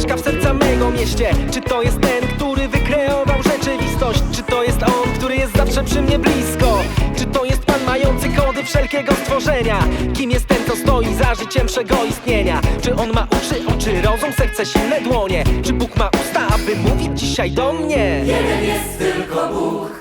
zamieszka w serca mego mieście? Czy to jest ten, który wykreował rzeczywistość? Czy to jest on, który jest zawsze przy mnie blisko? Czy to jest Pan mający kody wszelkiego stworzenia? Kim jest ten, co stoi za życiem wszego istnienia? Czy on ma uszy, oczy, rozum, serce, silne dłonie? Czy Bóg ma usta, aby mówić dzisiaj do mnie? Jeden jest tylko Bóg,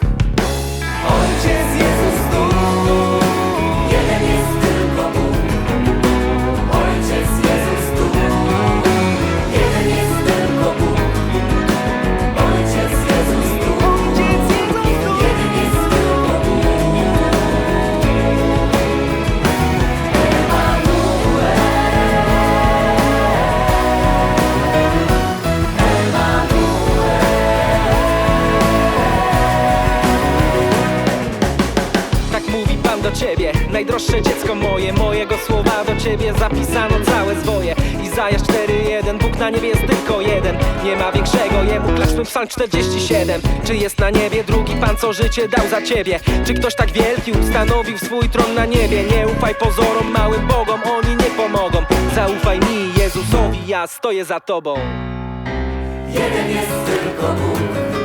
do ciebie, najdroższe dziecko moje Mojego słowa do ciebie zapisano całe zwoje. Izajasz 4.1, Bóg na niebie jest tylko jeden. Nie ma większego, jemu klaszmy psalm 47 Czy jest na niebie drugi Pan, co życie dał za ciebie? Czy ktoś tak wielki ustanowił swój tron na niebie? Nie ufaj pozorom, małym bogom, oni nie pomogą. Zaufaj mi, Jezusowi, ja stoję za tobą. Jeden jest tylko Bóg,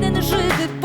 повинен жити.